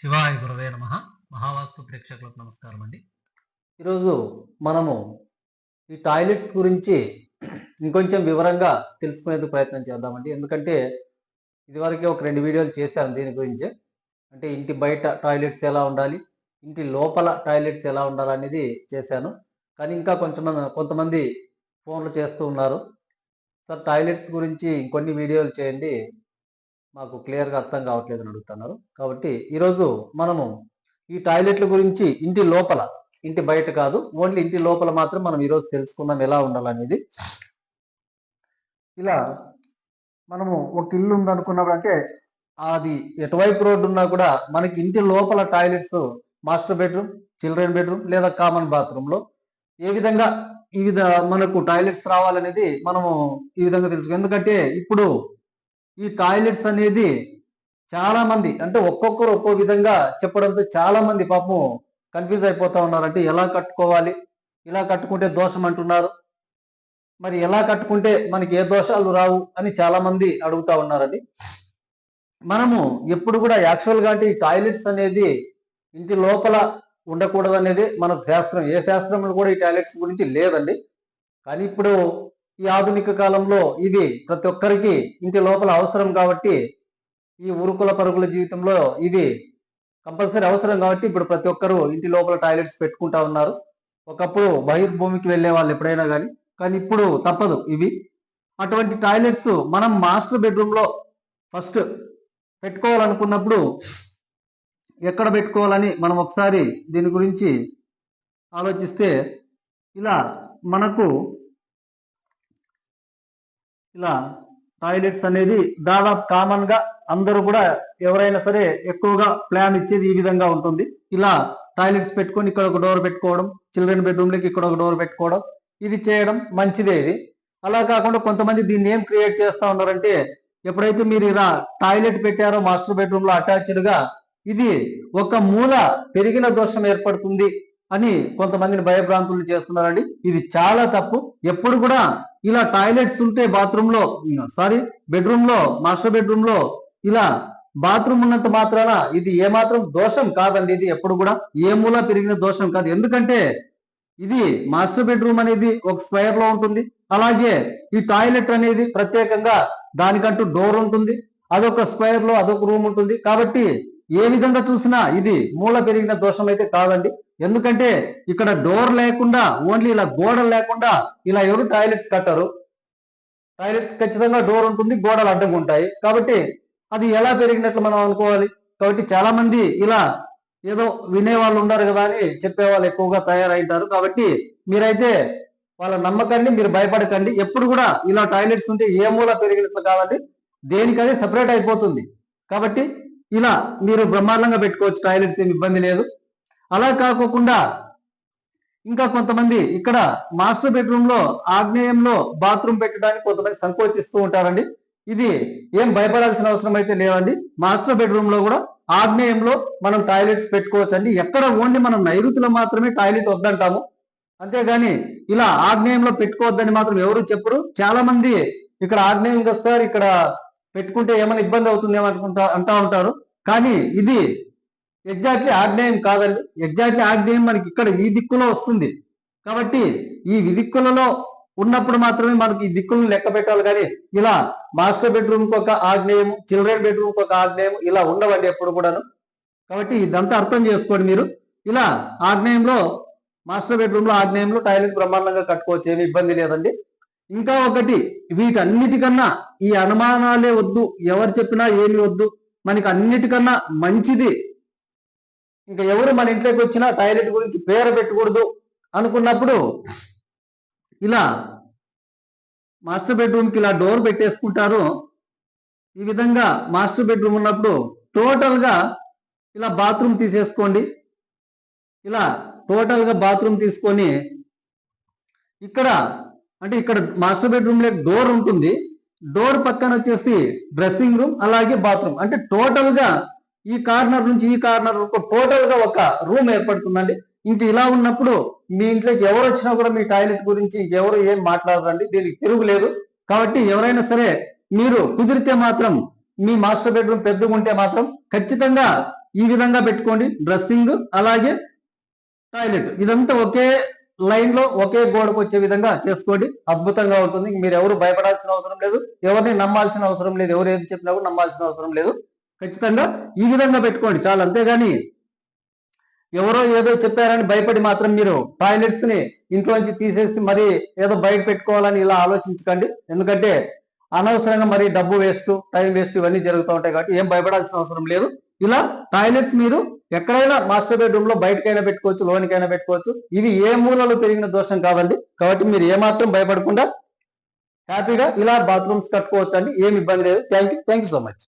శివాయ గురవే నమ. మహావాస్తు ప్రేక్షకులకు నమస్కారం అండి. ఈరోజు మనము ఈ టాయిలెట్స్ గురించి ఇంకొంచెం వివరంగా తెలుసుకునేందుకు ప్రయత్నం చేద్దామండి. ఎందుకంటే ఇదివరకే ఒక రెండు వీడియోలు చేశాను దీని గురించి. అంటే ఇంటి బయట టాయిలెట్స్ ఎలా ఉండాలి ఇంటి లోపల టాయిలెట్స్ ఎలా ఉండాలి అనేది చేశాను. కానీ ఇంకా కొంచెం కొంతమంది ఫోన్లు చేస్తూ ఉన్నారు. సార్ టాయిలెట్స్ గురించి ఇంకొన్ని వీడియోలు చేయండి. మాకు క్లియర్గా అర్థం కావట్లేదు అని అడుగుతున్నారు. కాబట్టి ఈరోజు మనము ఈ టాయిలెట్ల గురించి ఇంటి లోపల ఇంటి బయట కాదు ఓన్లీ ఇంటి లోపల మాత్రం మనం ఈరోజు తెలుసుకుందాం ఎలా ఉండాలనేది. ఇలా మనము ఒక ఇల్లు ఉందనుకున్నప్పుడు అంటే అది ఎటువైపు రోడ్డు ఉన్నా కూడా మనకి ఇంటి లోపల toilets master bedroom children bedroom లేదా కామన్ బాత్రూంలో ఏ విధంగా ఈ విధ మనకు టాయిలెట్స్ రావాలనేది మనము ఈ విధంగా తెలుసుకో ఎందుకంటే ఇప్పుడు ఈ టాయిలెట్స్ అనేది చాలా మంది అంటే ఒక్కొక్కరు ఒక్కో విధంగా చెప్పడంతో చాలా మంది పాపం కన్ఫ్యూజ్ అయిపోతా ఉన్నారు అంటే ఎలా కట్టుకోవాలి? ఇలా కట్టుకుంటే దోషం అంటున్నారు. మరి ఎలా కట్టుకుంటే మనకి ఏ దోషాలు రావు అని చాలా మంది అడుగుతా ఉన్నారండి. మనము ఎప్పుడు కూడా యాక్చువల్గా అంటే ఈ టాయిలెట్స్ అనేది ఇంటి లోపల ఉండకూడదు అనేది మనకు శాస్త్రం. ఏ శాస్త్రంలో కూడా ఈ టాయిలెట్స్ గురించి లేదండి. కానీ ఇప్పుడు ఈ ఆధునిక కాలంలో ఇది ప్రతి ఒక్కరికి ఇంటి లోపల అవసరం కాబట్టి ఈ ఉరుకుల పరుగుల జీవితంలో ఇది కంపల్సరీ అవసరం కాబట్టి ఇప్పుడు ప్రతి ఒక్కరు ఇంటి లోపల టాయిలెట్స్ పెట్టుకుంటా ఉన్నారు. ఒకప్పుడు బహిర్భూమికి వెళ్ళే వాళ్ళు ఎప్పుడైనా కానీ కానీ ఇప్పుడు తప్పదు ఇవి. అటువంటి టాయిలెట్స్ మనం మాస్టర్ బెడ్రూమ్లో ఫస్ట్ పెట్టుకోవాలనుకున్నప్పుడు ఎక్కడ పెట్టుకోవాలని మనం ఒకసారి దీని గురించి ఆలోచిస్తే ఇలా మనకు ఇలా టాయిలెట్స్ అనేది దాదాపు కామన్గా అందరూ కూడా ఎవరైనా సరే ఎక్కువగా ప్లాన్ ఇచ్చేది ఈ విధంగా ఉంటుంది. ఇలా టాయిలెట్స్ పెట్టుకొని ఇక్కడ ఒక డోర్ పెట్టుకోవడం చిల్డ్రన్ బెడ్రూమ్ లకి ఇక్కడ ఒక డోర్ పెట్టుకోవడం ఇది చేయడం మంచిదే ఇది. అలా కాకుండా కొంతమంది దీన్ని ఏం క్రియేట్ చేస్తా ఉన్నారంటే ఎప్పుడైతే మీరు ఇలా టాయిలెట్ పెట్టారో మాస్టర్ బెడ్రూమ్లో అటాచ్డ్గా ఇది ఒక మూల పెరిగిన దోషం ఏర్పడుతుంది అని కొంతమందిని భయభ్రాంతులు చేస్తున్నారండి. ఇది చాలా తప్పు. ఎప్పుడు కూడా ఇలా టాయిలెట్స్ ఉంటే బాత్రూమ్లో సారీ బెడ్రూమ్లో మాస్టర్ బెడ్రూమ్లో ఇలా బాత్రూమ్ ఉన్నంత మాత్రాన ఇది ఏమాత్రం దోషం కాదండి. ఇది ఎప్పుడు కూడా ఏ మూల పెరిగిన దోషం కాదు. ఎందుకంటే ఇది మాస్టర్ బెడ్రూమ్ అనేది ఒక స్క్వేర్లో ఉంటుంది. అలాగే ఈ టాయిలెట్ అనేది ప్రత్యేకంగా దానికంటూ డోర్ ఉంటుంది. అదొక స్క్వేర్లో అదొక రూమ్ ఉంటుంది. కాబట్టి ఏ విధంగా చూసినా ఇది మూల పెరిగిన దోషం అయితే కాదండి. ఎందుకంటే ఇక్కడ డోర్ లేకుండా ఓన్లీ ఇలా గోడలు లేకుండా ఇలా ఎవరు టాయిలెట్స్ కట్టరు. టాయిలెట్స్ ఖచ్చితంగా డోర్ ఉంటుంది గోడలు అడ్డంగా ఉంటాయి. కాబట్టి అది ఎలా పెరిగినట్లు మనం అనుకోవాలి? కాబట్టి చాలా మంది ఇలా ఏదో వినేవాళ్ళు ఉండరు ఉన్నారు కదా అని చెప్పే వాళ్ళు ఎక్కువగా తయారైంటారు. కాబట్టి మీరైతే వాళ్ళ నమ్మకాన్ని మీరు భయపడకండి. ఎప్పుడు కూడా ఇలా టాయిలెట్స్ ఉంటే ఏ మూల పెరిగినట్లు కావాలి దేనికదే సపరేట్ అయిపోతుంది. కాబట్టి ఇలా మీరు బ్రహ్మాండంగా పెట్టుకోవచ్చు. టాయిలెట్స్ ఏమి ఇబ్బంది లేదు. అలా కాకోకుండా ఇంకా కొంతమంది ఇక్కడ మాస్టర్ బెడ్రూమ్లో ఆగ్నేయంలో బాత్రూమ్ పెట్టడానికి కొంతమంది సంకోచిస్తూ ఉంటారండి. ఇది ఏం భయపడాల్సిన అవసరం అయితే లేదండి మాస్టర్ బెడ్రూమ్లో కూడా ఆగ్నేయంలో మనం టాయిలెట్స్ పెట్టుకోవచ్చు అండి ఎక్కడ ఓన్లీ మనం నైరుతిలో మాత్రమే టాయిలెట్ వద్దంటాము. అంతేగాని ఇలా ఆగ్నేయంలో పెట్టుకోవద్దని మాత్రం ఎవరు చెప్పరు. చాలా మంది ఇక్కడ ఆగ్నేయం కదా సార్ ఇక్కడ పెట్టుకుంటే ఏమైనా ఇబ్బంది అవుతుందేమో అనుకుంటా అంటా ఉంటారు. కానీ ఇది ఎగ్జాక్ట్లీ ఆగ్నేయం కాదండి. ఎగ్జాక్ట్లీ ఆగ్నేయం మనకి ఇక్కడ ఈ దిక్కులో వస్తుంది. కాబట్టి ఈ దిక్కులలో ఉన్నప్పుడు మాత్రమే మనకి ఈ దిక్కులను లెక్క పెట్టాలి. కానీ ఇలా మాస్టర్ బెడ్రూమ్కి ఒక ఆగ్నేయం చిల్డ్రన్ బెడ్రూమ్కి ఒక ఆగ్నేయం ఇలా ఉండవండి ఎప్పుడు కూడాను. కాబట్టి ఇదంతా అర్థం చేసుకోండి మీరు. ఇలా ఆగ్నేయంలో మాస్టర్ బెడ్రూమ్లో ఆగ్నేయంలో టాయిలెట్ బ్రహ్మాండంగా కట్టుకోవచ్చు. ఏమి ఇబ్బంది లేదండి. ఇంకా ఒకటి వీటన్నిటికన్నా ఈ అనుమానాలే వద్దు. ఎవరు చెప్పినా ఏమి వద్దు. మనకి అన్నిటికన్నా మంచిది ఇంకా ఎవరు మన ఇంట్లోకి వచ్చినా టాయిలెట్ గురించి పేరు పెట్టకూడదు అనుకున్నప్పుడు ఇలా మాస్టర్ బెడ్రూమ్కి ఇలా డోర్ పెట్టేసుకుంటారు. ఈ విధంగా మాస్టర్ బెడ్రూమ్ ఉన్నప్పుడు టోటల్గా ఇలా బాత్రూమ్ తీసేసుకోండి. ఇలా టోటల్గా బాత్రూమ్ తీసుకొని ఇక్కడ అంటే ఇక్కడ మాస్టర్ బెడ్రూమ్లో డోర్ ఉంటుంది. డోర్ పక్కన వచ్చేసి డ్రెస్సింగ్ రూమ్ అలాగే బాత్రూమ్. అంటే టోటల్గా ఈ కార్నర్ నుంచి ఈ కార్నర్ వరకు టోటల్గా ఒక రూమ్ ఏర్పడుతుందండి. ఇంక ఇలా ఉన్నప్పుడు మీ ఇంట్లోకి ఎవరు వచ్చినా కూడా మీ టాయిలెట్ గురించి ఎవరు ఏం మాట్లాడరండి దీనికి తిరుగులేదు కాబట్టి ఎవరైనా సరే మీరు కుదిరితే మాత్రం మీ మాస్టర్ బెడ్రూమ్ పెద్దగా ఉంటే మాత్రం ఖచ్చితంగా ఈ విధంగా పెట్టుకోండి. డ్రెస్సింగ్ అలాగే టాయిలెట్ ఇదంతా ఒకే లైన్లో ఒకే గోడకు వచ్చే విధంగా చేసుకోండి. అద్భుతంగా ఉంటుంది. మీరు ఎవరు భయపడాల్సిన అవసరం లేదు. ఎవరిని నమ్మాల్సిన అవసరం లేదు. ఎవరు ఏది చెప్పినా కూడా నమ్మాల్సిన అవసరం లేదు. ఖచ్చితంగా ఈ విధంగా పెట్టుకోండి చాలు అంతేగాని ఎవరో ఏదో చెప్పారని భయపడి మాత్రం మీరు టాయిలెట్స్ని ఇంట్లోంచి తీసేసి మరి ఏదో బయట పెట్టుకోవాలని ఇలా ఆలోచించకండి. ఎందుకంటే అనవసరంగా మరి డబ్బు వేస్ట్ టైం వేస్ట్ ఇవన్నీ జరుగుతూ ఉంటాయి కాబట్టి ఏం భయపడాల్సిన అవసరం లేదు. ఇలా టాయిలెట్స్ మీరు ఎక్కడైనా మాస్టర్ బెడ్రూమ్లో బయటకైనా పెట్టుకోవచ్చు లోనికైనా పెట్టుకోవచ్చు. ఇవి ఏ మూలలో పెరిగిన దోషం కాదండి. కాబట్టి మీరు ఏమాత్రం భయపడకుండా హ్యాపీగా ఇలా బాత్రూమ్స్ కట్టుకోవచ్చు అండి ఏమి ఇబ్బంది లేదు. Thank you thank you so much.